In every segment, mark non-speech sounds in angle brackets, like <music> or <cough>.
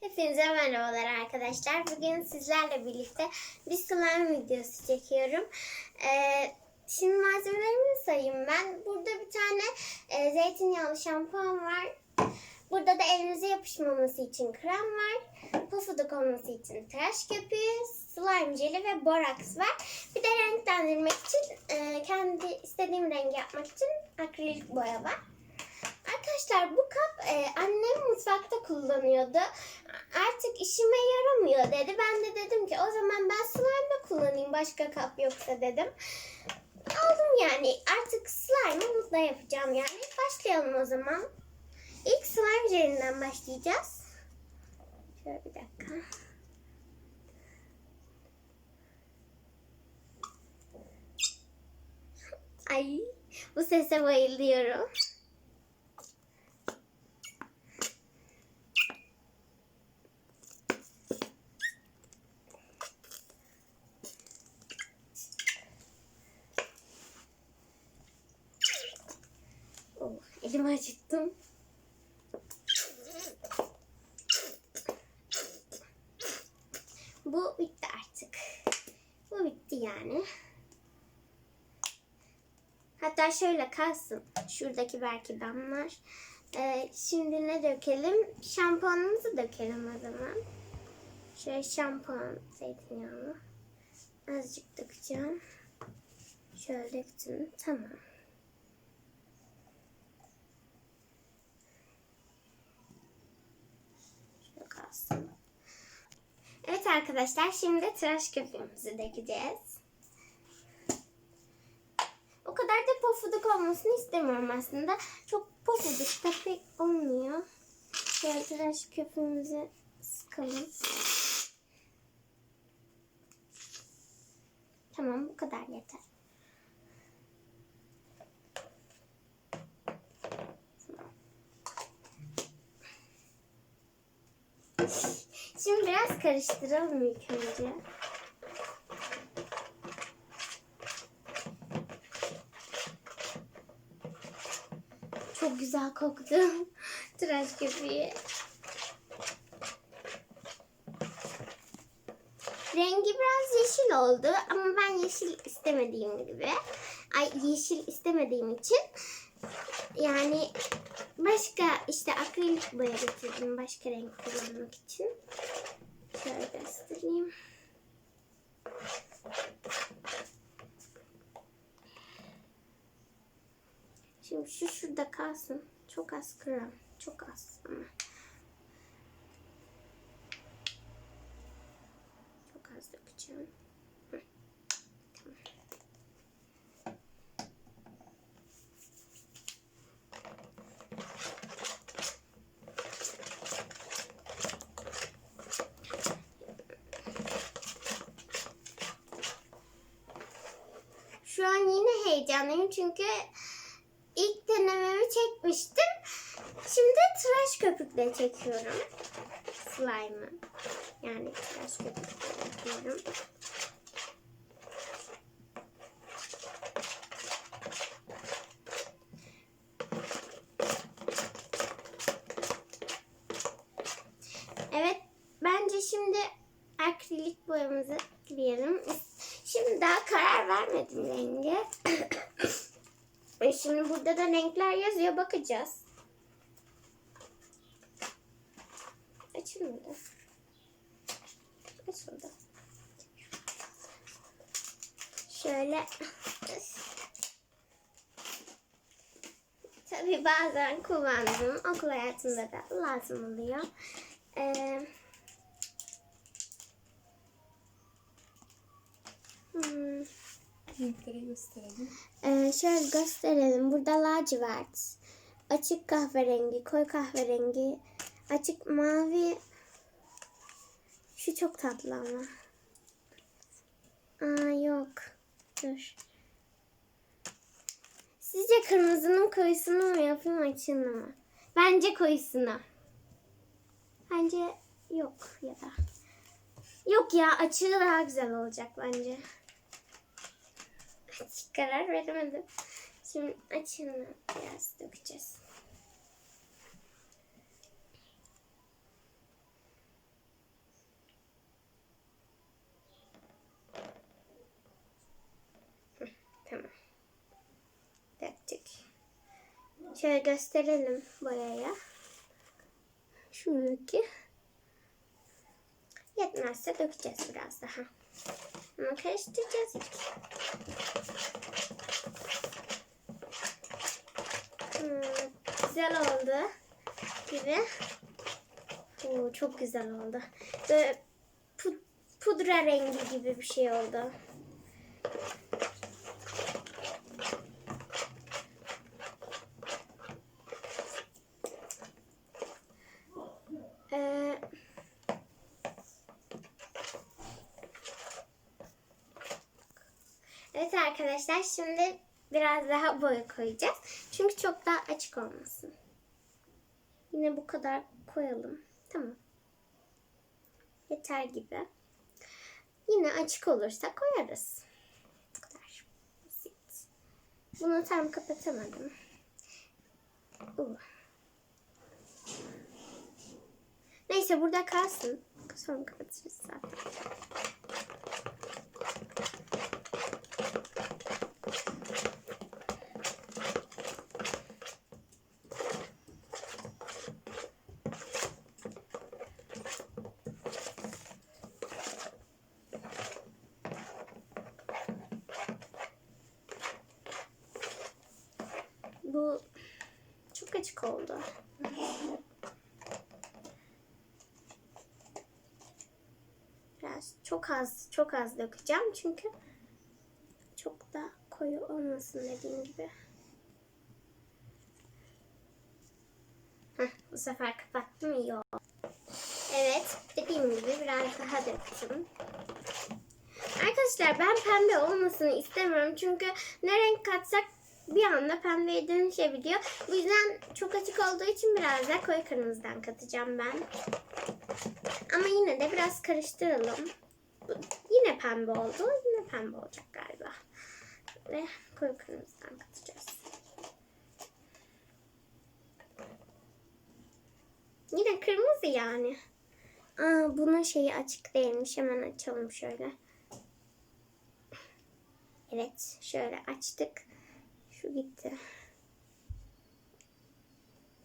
Hepinize merhabalar arkadaşlar. Bugün sizlerle birlikte bir slime videosu çekiyorum. Ee, şimdi malzemelerimi sayayım ben. Burada bir tane e, zeytinyağlı şampuan var. Burada da elinize yapışmaması için krem var. Pufuduk olması için tıraş köpüğü, slime jeli ve boraks var. Bir de renklendirmek için e, kendi istediğim rengi yapmak için akrilik boya var. Arkadaşlar bu kap e, annem mutfakta kullanıyordu. Artık işime yaramıyor dedi. Ben de dedim ki o zaman ben slime'da kullanayım başka kap yoksa dedim. Aldım yani artık slime'ı mutla yapacağım yani. Başlayalım o zaman. İlk slime jelinden başlayacağız. Şöyle bir dakika. Ay bu sese bayılıyorum. Bu bitti artık. Bu bitti yani. Hatta şöyle kalsın. Şuradaki belki damlar. Ee, şimdi ne dökelim? Şampuanımızı dökelim o zaman. Şöyle şampuan zeytinyağlı. Azıcık dökeceğim. Şöyle döktüm. Tamam. Şöyle kalsın. Evet arkadaşlar şimdi tıraş köpüğümüzü dökeceğiz. O kadar da pofuduk olmasını istemiyorum aslında. Çok pofuduk da pek olmuyor. Şöyle tıraş köpüğümüzü sıkalım. Tamam bu kadar yeter. Şimdi biraz karıştıralım ilk önce. Çok güzel koktu. <laughs> Tıraş köpüğü. Rengi biraz yeşil oldu ama ben yeşil istemediğim gibi. Ay yeşil istemediğim için yani başka işte akrilik boya getirdim başka renk kullanmak için. Şöyle göstereyim. Şimdi şu şurada kalsın. Çok az krem. Çok az ama. Çok az dökeceğim. Hı. Tamam. Şu an yine heyecanlıyım çünkü ilk denememi çekmiştim. Şimdi tıraş köpükle çekiyorum. Slime'ı. Yani tıraş köpükle yapıyorum. Evet. Bence şimdi akrilik boyamızı ekleyelim. Şimdi daha karar vermedim rengi. E Şimdi burada da renkler yazıyor. Bakacağız. Açılmadı. Açıldı. Şöyle. Tabii bazen kullandım. Okul hayatında da lazım oluyor. Ee, hmm. Renkleri gösterelim. Ee, şöyle gösterelim. Burada lacivert, açık kahverengi, koyu kahverengi, açık mavi. Şu çok tatlı ama. Aa yok. Dur. Sizce kırmızının koyusunu mu yapayım açığını mı? Bence koyusunu. Bence yok ya da. Yok ya açığı daha güzel olacak bence hiç karar veremedim. Şimdi açını biraz dökeceğiz. Tamam. Döktük. Şöyle gösterelim boyaya. Şuradaki. Yetmezse dökeceğiz biraz daha. Ama karıştıracağız. Güzel oldu gibi. Oo, çok güzel oldu. Böyle pu- pudra rengi gibi bir şey oldu. Ee, evet arkadaşlar şimdi biraz daha boya koyacağız. Çünkü çok daha açık olmasın. Yine bu kadar koyalım. Tamam. Yeter gibi. Yine açık olursa koyarız. Bu kadar. Basit. Bunu tam kapatamadım. Uh. Neyse burada kalsın. Sonra kapatırız zaten. Bu çok açık oldu. Biraz çok az çok az dökeceğim çünkü çok da koyu olmasın dediğim gibi. Heh, bu sefer kapattım iyi. Evet dediğim gibi biraz daha döktüm. Arkadaşlar ben pembe olmasını istemiyorum çünkü ne renk katsak bir anda pembeye dönüşebiliyor. Bu yüzden çok açık olduğu için biraz da koyu kırmızıdan katacağım ben. Ama yine de biraz karıştıralım. Bu Yine pembe oldu. Yine pembe olacak galiba. Ve koyu kırmızıdan katacağız. Yine kırmızı yani. Aa, bunun şeyi açık değilmiş. Hemen açalım şöyle. Evet. Şöyle açtık. Gitti.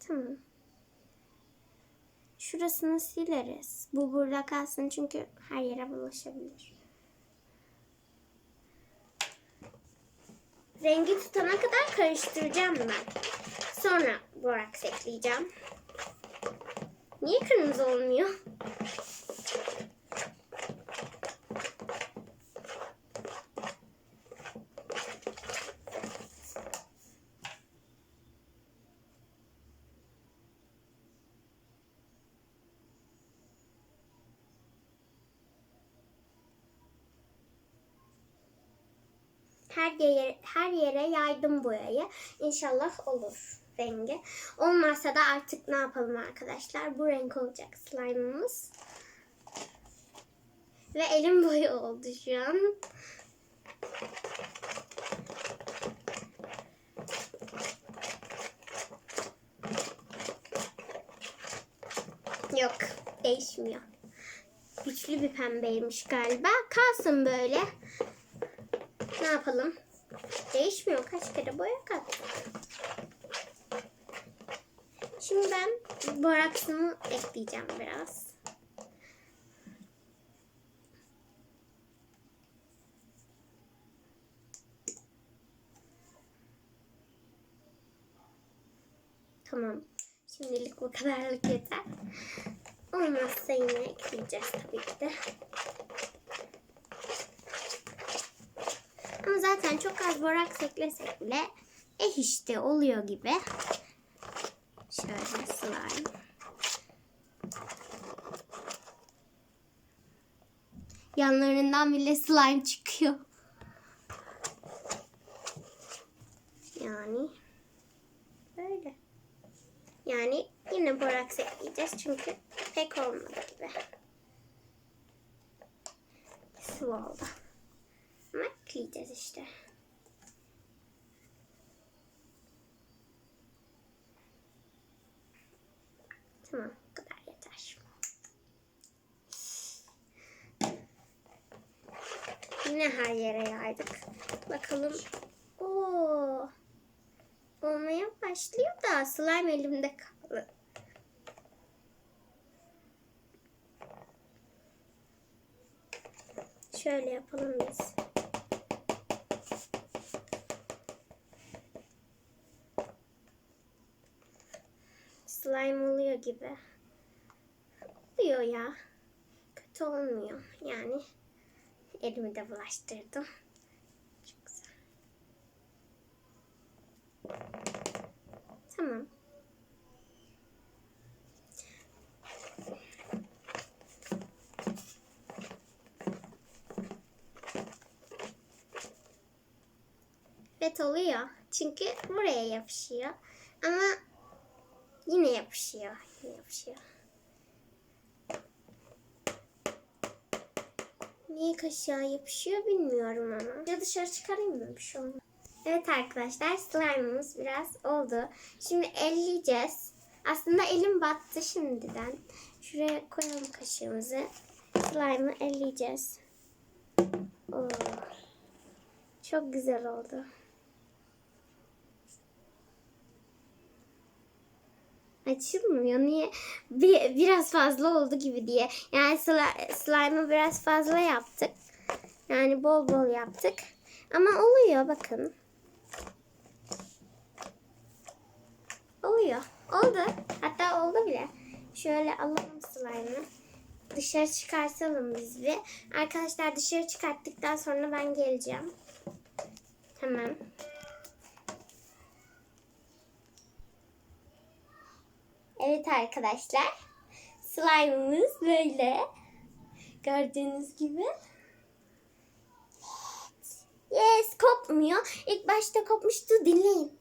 Tamam. Şurasını sileriz. Bu burada kalsın çünkü her yere bulaşabilir. Rengi tutana kadar karıştıracağım ben. Sonra boraks ekleyeceğim. Niye kırmızı olmuyor? Her yere, her yere yaydım boyayı. İnşallah olur rengi. Olmazsa da artık ne yapalım arkadaşlar? Bu renk olacak slime'ımız. Ve elim boyu oldu şu an. Yok, değişmiyor. Güçlü bir pembeymiş galiba. Kalsın böyle. Ne yapalım? Değişmiyor. Kaç kere boya kattık. Şimdi ben boraksımı ekleyeceğim biraz. Tamam. Şimdilik bu kadarlık yeter. Olmazsa yine ekleyeceğiz tabii ki de. Zaten çok az boraks eklesek bile eh işte oluyor gibi. Şöyle slime. Yanlarından bile slime çıkıyor. Yani böyle. Yani yine boraks ekleyeceğiz çünkü pek olmadı gibi. Sıvı oldu. Ama ekleyeceğiz işte. Tamam, bu kadar yeter. Yine her yere yaydık. Bakalım. Oo. Olmaya başlıyor da slime elimde kaldı. Şöyle yapalım biz. Slime oluyor gibi. Oluyor ya. Kötü olmuyor. Yani elimi de bulaştırdım. Çok güzel. Tamam. Evet oluyor. Çünkü buraya yapışıyor. Ama yine yapışıyor. Yine yapışıyor. Niye kaşığa yapışıyor bilmiyorum ama. Ya dışarı çıkarayım mı bir şey olmaz. Evet arkadaşlar slime'ımız biraz oldu. Şimdi elleyeceğiz. Aslında elim battı şimdiden. Şuraya koyalım kaşığımızı. Slime'ı elleyeceğiz. Oo. Çok güzel oldu. Açılmıyor. Niye? Bir, biraz fazla oldu gibi diye. Yani sli- slime'ı biraz fazla yaptık. Yani bol bol yaptık. Ama oluyor bakın. Oluyor. Oldu. Hatta oldu bile. Şöyle alalım slime'ı. Dışarı çıkartalım biz bir. Arkadaşlar dışarı çıkarttıktan sonra ben geleceğim. Hemen. Evet arkadaşlar. Slime'ımız böyle. Gördüğünüz gibi. Yes kopmuyor. İlk başta kopmuştu dinleyin.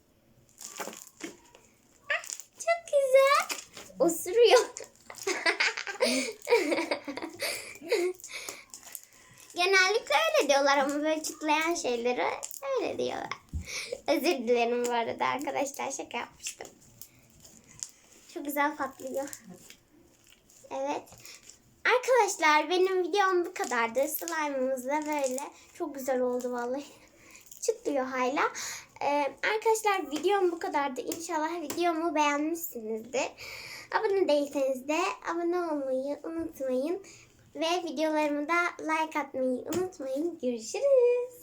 Ah, çok güzel. Osuruyor. <laughs> Genellikle öyle diyorlar ama böyle çıtlayan şeyleri öyle diyorlar. Özür dilerim bu arada arkadaşlar şaka yapmıştım. Çok güzel patlıyor. Evet. Arkadaşlar benim videom bu kadardı. Slime'ımız da böyle. Çok güzel oldu vallahi. Çıtlıyor hala. Ee, arkadaşlar videom bu kadardı. İnşallah videomu beğenmişsinizdir. Abone değilseniz de abone olmayı unutmayın. Ve videolarımı da like atmayı unutmayın. Görüşürüz.